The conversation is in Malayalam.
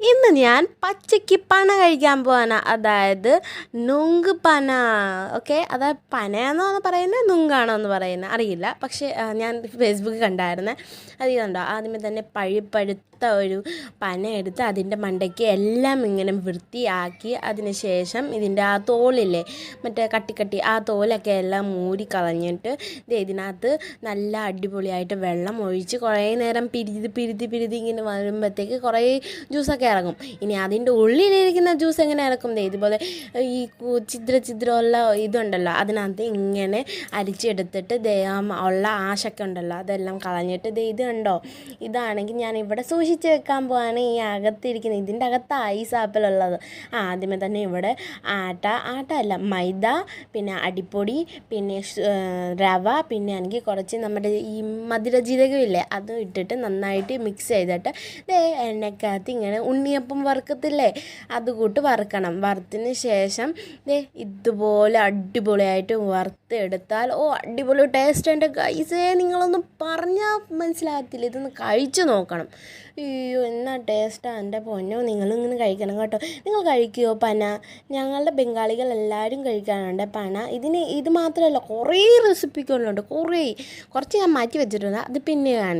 ഇന്ന് ഞാൻ പച്ചയ്ക്ക് പന കഴിക്കാൻ പോവാണ് അതായത് നുങ്ക് പന. ഓക്കെ? അതായത് പനയെന്നാണ് പറയുന്നത് നുങ്കാണോ എന്ന് പറയുന്നത്? അറിയില്ല. പക്ഷേ ഞാൻ ഫേസ്ബുക്കിൽ കണ്ടായിരുന്നേ. അറിയുന്നുണ്ടോ ആദ്യമേ തന്നെ പഴുപ്പഴുത്ത ഒരു പന എടുത്ത് അതിന്റെ മണ്ടയ്ക്ക് എല്ലാം ഇങ്ങനെ വൃത്തിയാക്കി അതിന് ശേഷം ഇതിന്റെ ആ തോളില്ലേ മറ്റേ കട്ടിക്കട്ടി ആ തോലൊക്കെ എല്ലാം മൂടി കളഞ്ഞിട്ട് ദേ ഇതിനകത്ത് നല്ല അടിപൊളിയായിട്ട് വെള്ളം ഒഴിച്ച് കുറേ നേരം പിരിതി പിരിതി പിരിതി ഇങ്ങനെ വരുമ്പോഴത്തേക്ക് കുറേ ജ്യൂസൊക്കെ ഇറങ്ങും. ഇനി അതിന്റെ ഉള്ളിലിരിക്കുന്ന ജ്യൂസ് എങ്ങനെ ഇറക്കും? ഇതുപോലെ ഈ ചിത്ര ചിത്രമുള്ള ഇതുണ്ടല്ലോ. അതിനകത്ത് ഇങ്ങനെ അരിച്ചെടുത്തിട്ട് ദേ ആ ഉള്ള ആശൊക്കെ ഉണ്ടല്ലോ. അതെല്ലാം കളഞ്ഞിട്ട് ദേ ഇത് കണ്ടോ? ഇതാണെങ്കിൽ ഞാൻ ഇവിടെ സൂക്ഷിച്ച് വെക്കാൻ പോവാണ്. ഈ അകത്തിരിക്കുന്ന ഇതിന്റെ അകത്ത് ഐസ് ആപ്പിളുള്ളത് ആദ്യമേ തന്നെ ഇവിടെ ആട്ട ആട്ട അല്ല മൈദ പിന്നെ അടിപ്പൊടി പിന്നെ റവ പിന്നെ എനിക്ക് കുറച്ച് നമ്മുടെ ഈ മധുരജീരകമില്ലേ അതും ഇട്ടിട്ട് നന്നായിട്ട് മിക്സ് ചെയ്തിട്ട് ദേ ഇങ്ങനെ ഇങ്ങനെ ഉണ്ണിയപ്പം വറുക്കത്തില്ലേ? അതുകൂട്ട് വറുക്കണം. വറുത്തതിന് ശേഷം ഇതുപോലെ അടിപൊളിയായിട്ട് വറുത്തെടുത്താൽ ഓ അടിപൊളി ടേസ്റ്റ് എന്റെ കൈസേ നിങ്ങളൊന്നും പറഞ്ഞാൽ മനസ്സിലാകത്തില്ല. ഇതൊന്ന് കഴിച്ചു നോക്കണം. അയ്യോ എന്നാ ടേസ്റ്റാണ് എന്റെ പൊന്നോ? നിങ്ങളിങ്ങനെ കഴിക്കണം കേട്ടോ. നിങ്ങൾ കഴിക്കുമോ പന? ഞങ്ങളുടെ ബംഗാളികൾ എല്ലാവരും കഴിക്കാനുണ്ട് പന. ഇതിന് ഇത് മാത്രമല്ല കുറേ റെസിപ്പികളുണ്ട് കുറേ. കുറച്ച് ഞാൻ മാറ്റി വെച്ചിട്ടുണ്ട്. അത് പിന്നെ കാണാം